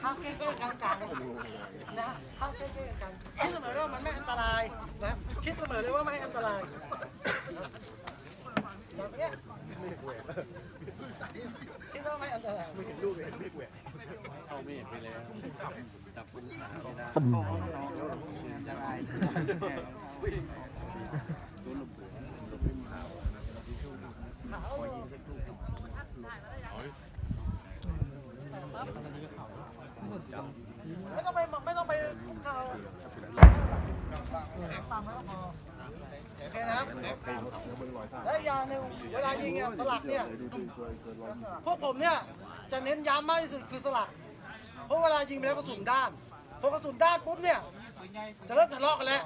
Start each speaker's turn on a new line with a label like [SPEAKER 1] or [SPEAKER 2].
[SPEAKER 1] เข้าเก้ๆกลางๆนะเข้าเก้ๆกลางๆคิดเสมอเลยว่ามันไม่อันตรายนะคิดเสมอเลยว่าไม่อันตรายแบบเนี้ยคิดว่าไม่อันตรายไม่
[SPEAKER 2] เห็นลูกเลยไม่แหวกเข้าไม่เห็นไปแล้วจับคุณขาไม่ได้อันตราย
[SPEAKER 1] ไม่ต้องไปไม่ต้องไปเข้าตามแล้วพอโอเคนะครับและอีกอย่างหนึ่งเวลายิงเนี่ยสลักเนี่ยพวกผมเนี่ยจะเน้นย้ำมากที่สุดคือสลักเพราะเวลายิงไปแล้วกระสุนด้านพอกระสุนด้านปุ๊บเนี่ยจะเริ่มทะเลาะกันแล้ว